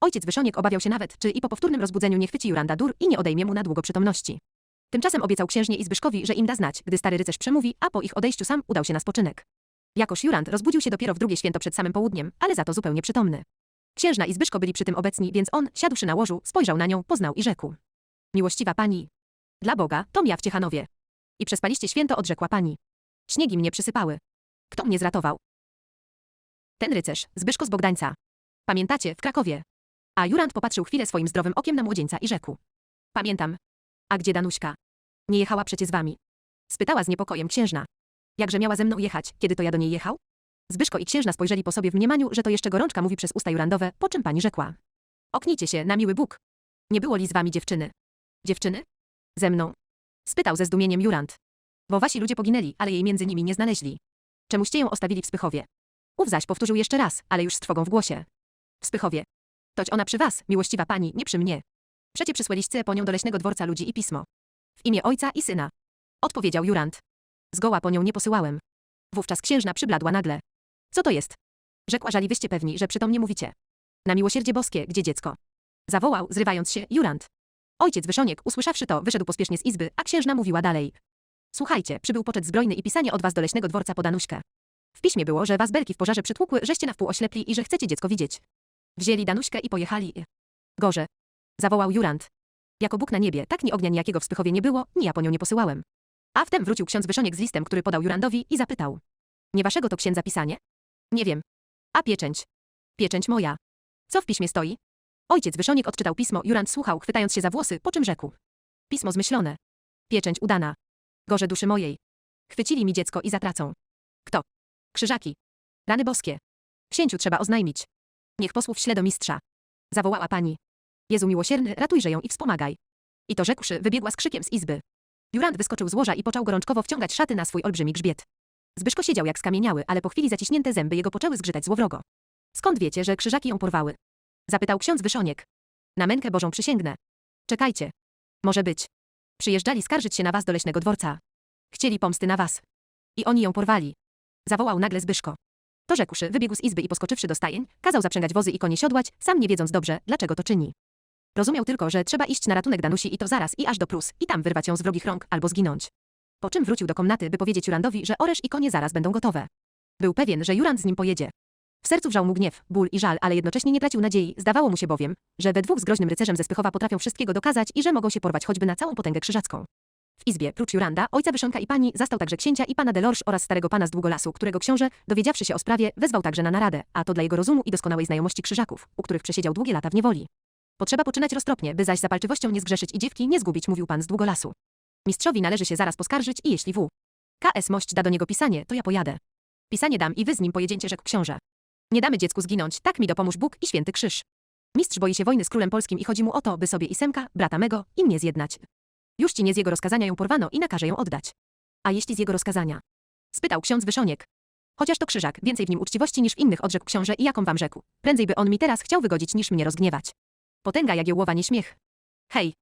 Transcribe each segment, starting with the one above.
Ojciec Wyszoniek obawiał się nawet, czy i po powtórnym rozbudzeniu nie chwyci Juranda dur i nie odejmie mu na długo przytomności. Tymczasem obiecał księżnie i Zbyszkowi, że im da znać, gdy stary rycerz przemówi, a po ich odejściu sam udał się na spoczynek. Jakoż Jurand rozbudził się dopiero w drugie święto przed samym południem, ale za to zupełnie przytomny. Księżna i Zbyszko byli przy tym obecni, więc on, siadłszy na łożu, spojrzał na nią, poznał i rzekł. Miłościwa pani. Dla Boga, tom ja w Ciechanowie. I przespaliście święto, odrzekła pani. Śniegi mnie przysypały. Kto mnie zratował? Ten rycerz, Zbyszko z Bogdańca. Pamiętacie, w Krakowie. A Jurand popatrzył chwilę swoim zdrowym okiem na młodzieńca i rzekł. Pamiętam. A gdzie Danuśka? Nie jechała przecie z wami. Spytała z niepokojem księżna. Jakże miała ze mną jechać, kiedy to ja do niej jechał? Zbyszko i księżna spojrzeli po sobie w mniemaniu, że to jeszcze gorączka mówi przez usta Jurandowe, po czym pani rzekła. Oknijcie się, na miły Bóg. Nie było li z wami dziewczyny? Dziewczyny? Ze mną. Spytał ze zdumieniem Jurand. Bo wasi ludzie poginęli, ale jej między nimi nie znaleźli. Czemuście ją ostawili w Spychowie? Ów zaś powtórzył jeszcze raz, ale już z trwogą w głosie. W Spychowie. Toć ona przy was, miłościwa pani, nie przy mnie. Przecie przysłaliście po nią do leśnego dworca ludzi i pismo. W imię ojca i syna. Odpowiedział Jurand. Zgoła po nią nie posyłałem. Wówczas księżna przybladła nagle. Co to jest? Rzekła żali wyście pewni, że przytomnie mówicie. Na miłosierdzie boskie, gdzie dziecko? Zawołał, zrywając się, Jurand. Ojciec Wyszoniek, usłyszawszy to, wyszedł pospiesznie z izby, a księżna mówiła dalej. Słuchajcie, przybył poczet zbrojny i pisanie od was do leśnego dworca po Danuśkę. W piśmie było, że was belki w pożarze przytłukły, żeście na wpół oślepli i że chcecie dziecko widzieć. Wzięli Danuśkę i pojechali. Gorze. Zawołał Jurand. Jako Bóg na niebie, tak ni ognia nijakiego w Spychowie nie było, ni ja po nią nie posyłałem. A wtem wrócił ksiądz Wyszoniek z listem, który podał Jurandowi i zapytał. Nie waszego to księdza pisanie? Nie wiem. A pieczęć? Pieczęć moja. Co w piśmie stoi? Ojciec Wyszoniek odczytał pismo, Jurand słuchał, chwytając się za włosy, po czym rzekł. Pismo zmyślone. Pieczęć udana. Gorze duszy mojej. Chwycili mi dziecko i zatracą. Kto? Krzyżaki. Rany boskie. Księciu trzeba oznajmić. Niech posłów śle do mistrza. Zawołała pani. Jezu miłosierny, ratujże ją i wspomagaj. I to rzekłszy, wybiegła z krzykiem z izby. Jurand wyskoczył z łoża i począł gorączkowo wciągać szaty na swój olbrzymi grzbiet. Zbyszko siedział jak skamieniały, ale po chwili zaciśnięte zęby jego poczęły zgrzytać złowrogo. Skąd wiecie, że krzyżaki ją porwały? Zapytał ksiądz Wyszoniek. Na mękę Bożą przysięgnę. Czekajcie. Może być. Przyjeżdżali skarżyć się na was do leśnego dworca. Chcieli pomsty na was. I oni ją porwali. Zawołał nagle Zbyszko. To rzekłszy, wybiegł z izby i poskoczywszy do stajeń, kazał zaprzęgać wozy i konie siodłać, sam nie wiedząc dobrze, dlaczego to czyni. Rozumiał tylko, że trzeba iść na ratunek Danusi i to zaraz i aż do Prus, i tam wyrwać ją z wrogich rąk albo zginąć. Po czym wrócił do komnaty, by powiedzieć Jurandowi, że oresz i konie zaraz będą gotowe. Był pewien, że Jurand z nim pojedzie. W sercu wrzał mu gniew, ból i żal, ale jednocześnie nie tracił nadziei, zdawało mu się bowiem, że we dwóch z groźnym rycerzem ze Spychowa potrafią wszystkiego dokazać i że mogą się porwać choćby na całą potęgę krzyżacką. W izbie, prócz Juranda, ojca Wyszonka i pani, zastał także księcia i pana Delorge oraz starego pana z Długolasu, którego książę, dowiedziawszy się o sprawie, wezwał także na naradę, a to dla jego rozumu i doskonałej znajomości krzyżaków, u których przesiedział długie lata w niewoli. Potrzeba poczynać roztropnie, by zaś zapalczywością nie zgrzeszyć i dziewki nie zgubić, mówił pan z Długolasu. Mistrzowi należy się zaraz poskarżyć i jeśli w. KS Mość da do niego pisanie, to ja pojadę. Pisanie dam i wy z nim pojedziecie, rzekł książę. Nie damy dziecku zginąć, tak mi dopomóż Bóg i święty krzyż. Mistrz boi się wojny z królem polskim i chodzi mu o to, by sobie i Semka, brata mego, i mnie zjednać. Już ci nie z jego rozkazania ją porwano i nakaże ją oddać. A jeśli z jego rozkazania? Spytał ksiądz Wyszoniek. Chociaż to krzyżak, więcej w nim uczciwości niż w innych, odrzekł książę i jaką wam rzekł. Prędzej by on mi teraz chciał wygodzić niż mnie rozgniewać. Potęga jagiełłowa nie śmiech. Hej!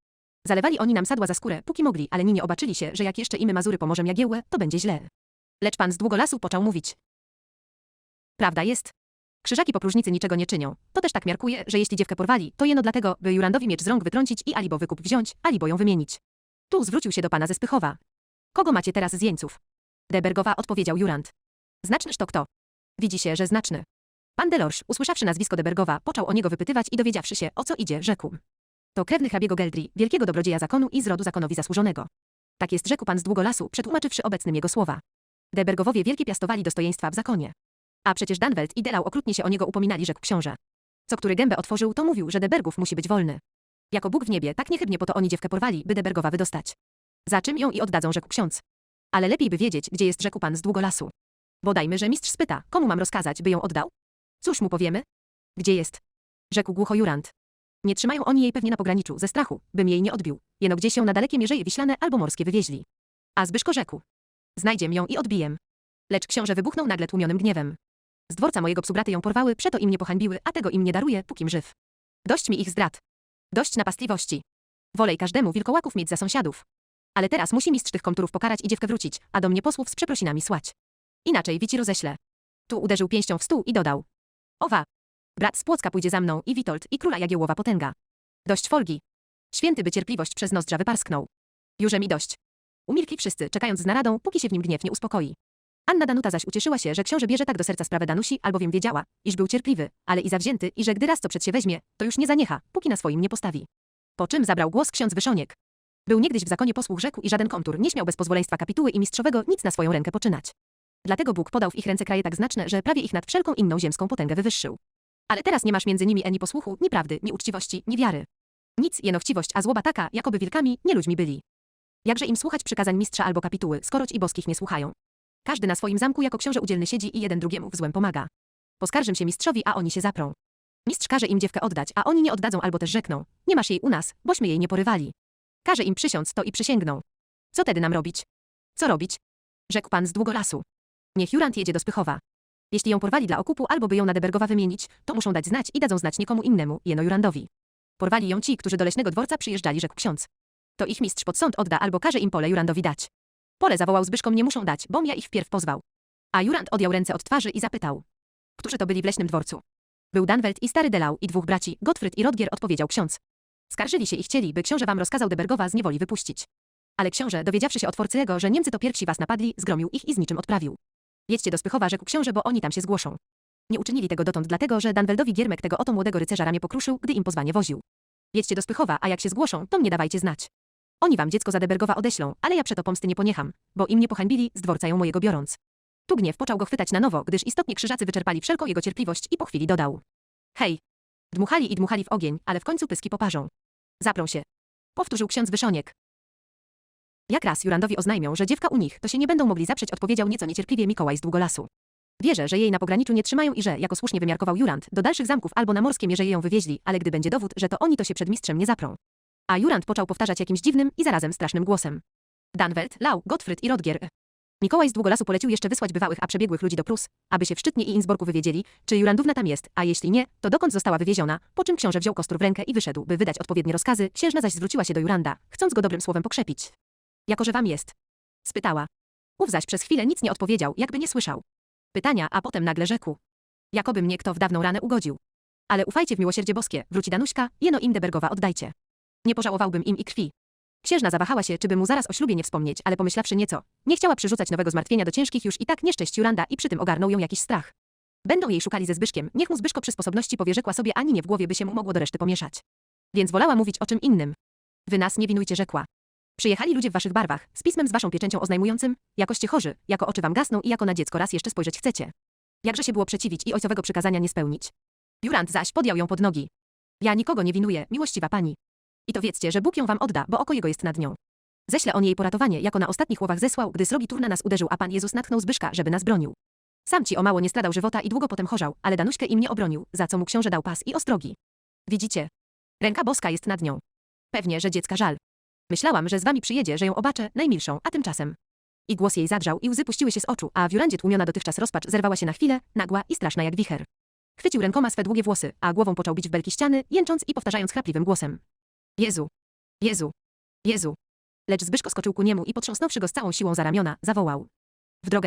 Zalewali oni nam sadła za skórę, póki mogli, ale nie obaczyli się, że jak jeszcze imy Mazury pomożem Jagiełłę, to będzie źle. Lecz pan z długolasu począł mówić. Prawda jest. Krzyżaki po próżnicy niczego nie czynią. To też tak miarkuje, że jeśli dziewkę porwali, to jeno dlatego, by Jurandowi miecz z rąk wytrącić i alibo wykup wziąć, alibo ją wymienić. Tu zwrócił się do pana ze Spychowa. Kogo macie teraz z jeńców? Debergowa odpowiedział Jurand. Znacznyż to kto? Widzi się, że znaczny. Pan Delorge, usłyszawszy nazwisko Debergowa, począł o niego wypytywać i dowiedziawszy się, o co idzie, rzekł. To krewny hrabiego Geldri, wielkiego dobrodzieja zakonu i z rodu zakonowi zasłużonego. Tak jest, rzekł pan z długolasu, przetłumaczywszy obecnym jego słowa. Debergowowie wielkie piastowali dostojeństwa w zakonie. A przecież Danwelt i Delał okrutnie się o niego upominali, rzekł książę. Co który gębę otworzył, to mówił, że Debergów musi być wolny. Jako Bóg w niebie, tak niechybnie po to oni dziewkę porwali, by Debergowa wydostać. Za czym ją i oddadzą, rzekł ksiądz. Ale lepiej by wiedzieć, gdzie jest, rzekł pan z długolasu. Bodajmy, że mistrz spyta, komu mam rozkazać, by ją oddał? Cóż mu powiemy? Gdzie jest? Rzekł głucho Jurand. Nie trzymają oni jej pewnie na pograniczu, ze strachu, bym jej nie odbił. Jeno gdzieś ją na dalekie mierzeje wiślane albo morskie wywieźli. A Zbyszko rzekł. Znajdziem ją i odbijem. Lecz książę wybuchnął nagle tłumionym gniewem. Z dworca mojego psubraty ją porwały, przeto im nie pohańbiły, a tego im nie daruję, pókim żyw. Dość mi ich zdrad. Dość napastliwości. Wolej każdemu wilkołaków mieć za sąsiadów. Ale teraz musi mistrz tych komturów pokarać i dziewkę wrócić, a do mnie posłów z przeprosinami słać. Inaczej wici roześlę. Tu uderzył pięścią w stół i dodał. Owa. Brat z Płocka pójdzie za mną i Witold i króla Jagiełowa potęga. Dość folgi. Święty by cierpliwość przez nozdrza wyparsknął. Jurze mi dość. Umilkli wszyscy, czekając z naradą, póki się w nim gniew nie uspokoi. Anna Danuta zaś ucieszyła się, że książę bierze tak do serca sprawę Danusi, albowiem wiedziała, iż był cierpliwy, ale i zawzięty i że gdy raz co przed się weźmie, to już nie zaniecha, póki na swoim nie postawi. Po czym zabrał głos ksiądz Wyszoniek. Był niegdyś w zakonie posłuch rzekł i żaden kontur nie śmiał bez pozwoleństwa kapituły i mistrzowego nic na swoją rękę poczynać. Dlatego Bóg podał w ich ręce kraje tak znaczne, że prawie ich nad wszelką inną ziemską potęgę wywyższył. Ale teraz nie masz między nimi ani posłuchu, ni prawdy, ni uczciwości, ni wiary. Nic, jeno chciwość, a złoba taka, jakoby wilkami, nie ludźmi byli. Jakże im słuchać przykazań mistrza albo kapituły, skoroć i boskich nie słuchają. Każdy na swoim zamku jako książę udzielny siedzi i jeden drugiemu w złem pomaga. Poskarżę się mistrzowi, a oni się zaprą. Mistrz każe im dziewkę oddać, a oni nie oddadzą albo też rzekną. Nie masz jej u nas, bośmy jej nie porywali. Każe im przysiąc, to i przysięgną. Co tedy nam robić? Co robić? Rzekł pan z długolasu. Niech Jurant jedzie do Spychowa. Jeśli ją porwali dla okupu albo by ją na Debergowa wymienić, to muszą dać znać i dadzą znać nikomu innemu, jeno Jurandowi. Porwali ją ci, którzy do leśnego dworca przyjeżdżali, rzekł ksiądz. To ich mistrz pod sąd odda albo każe im pole Jurandowi dać. Pole zawołał Zbyszkom nie muszą dać, bom ja ich wpierw pozwał. A Jurand odjął ręce od twarzy i zapytał. Którzy to byli w leśnym dworcu? Był Danwelt i stary Delau i dwóch braci, Gottfried i Rodgier odpowiedział ksiądz. Skarżyli się i chcieli, by książę wam rozkazał Debergowa z niewoli wypuścić. Ale książę, dowiedziawszy się od Forcyego, że Niemcy to pierwsi was napadli, zgromił ich i z niczym odprawił. Jedźcie do Spychowa, rzekł książę, bo oni tam się zgłoszą. Nie uczynili tego dotąd dlatego, że Danweldowi Giermek tego oto młodego rycerza ramię pokruszył, gdy im pozwanie woził. Jedźcie do Spychowa, a jak się zgłoszą, to mnie dawajcie znać. Oni wam dziecko za Debergowa odeślą, ale ja przeto pomsty nie poniecham, bo im nie pohańbili, z dworca ją mojego biorąc. Tu gniew począł go chwytać na nowo, gdyż istotnie krzyżacy wyczerpali wszelką jego cierpliwość i po chwili dodał. Hej! Dmuchali i dmuchali w ogień, ale w końcu pyski poparzą. Zaprą się. Powtórzył ksiądz Wyszoniek. Jak raz Jurandowi oznajmią, że dziewka u nich, to się nie będą mogli zaprzeć, odpowiedział nieco niecierpliwie Mikołaj z Długolasu. Wierzę, że jej na pograniczu nie trzymają i że, jako słusznie wymiarkował Jurand, do dalszych zamków albo na morskie mierze ją wywieźli, ale gdy będzie dowód, że to oni to się przed mistrzem nie zaprą. A Jurand począł powtarzać jakimś dziwnym i zarazem strasznym głosem. Danwelt, Lau, Gottfried i Rodgier. Mikołaj z Długolasu polecił jeszcze wysłać bywałych, a przebiegłych ludzi do Prus, aby się w Szczytnie i Innsbrucku wywiedzieli, czy Jurandówna tam jest, a jeśli nie, to dokąd została wywieziona, po czym książę wziął kostur w rękę i wyszedł, by wydać odpowiednie rozkazy, księżna zaś zwróciła się do Juranda, chcąc go dobrym słowem pokrzepić. Jako że wam jest? Spytała. Ów zaś przez chwilę nic nie odpowiedział, jakby nie słyszał. Pytania, a potem nagle rzekł. Jakoby mnie kto w dawną ranę ugodził. Ale ufajcie w miłosierdzie boskie, wróci Danuśka, jeno im Debergowa oddajcie. Nie pożałowałbym im i krwi. Księżna zawahała się, czy by mu zaraz o ślubie nie wspomnieć, ale pomyślawszy nieco, nie chciała przyrzucać nowego zmartwienia do ciężkich już i tak nieszczęść Juranda i przy tym ogarnął ją jakiś strach. Będą jej szukali ze Zbyszkiem, niech mu Zbyszko przy sposobności powierzekła sobie ani nie w głowie by się mu mogło do reszty pomieszać. Więc wolała mówić o czym innym. Wy nas nie winujcie, rzekła. Przyjechali ludzie w waszych barwach, z pismem z waszą pieczęcią oznajmującym, jakoście chorzy, jako oczy wam gasną i jako na dziecko raz jeszcze spojrzeć chcecie. Jakże się było przeciwić i ojcowego przykazania nie spełnić. Jurand zaś podjął ją pod nogi. Ja nikogo nie winuję, miłościwa pani. I to wiedzcie, że Bóg ją wam odda, bo oko jego jest nad nią. Ześle on jej poratowanie, jako na ostatnich łowach zesłał, gdy srogi turna nas uderzył, a Pan Jezus natchnął Zbyszka, żeby nas bronił. Sam ci o mało nie stradał żywota i długo potem chorzał, ale Danuśkę im nie obronił, za co mu książę dał pas i ostrogi. Widzicie? Ręka boska jest nad nią. Pewnie, że dziecka żal. Myślałam, że z wami przyjedzie, że ją obaczę, najmilszą, a tymczasem. I głos jej zadrżał i łzy puściły się z oczu, a w Jurandzie tłumiona dotychczas rozpacz zerwała się na chwilę, nagła i straszna jak wicher. Chwycił rękoma swe długie włosy, a głową począł bić w belki ściany, jęcząc i powtarzając chrapliwym głosem. Jezu! Jezu! Jezu! Lecz Zbyszko skoczył ku niemu i potrząsnąwszy go z całą siłą za ramiona, zawołał. W drogę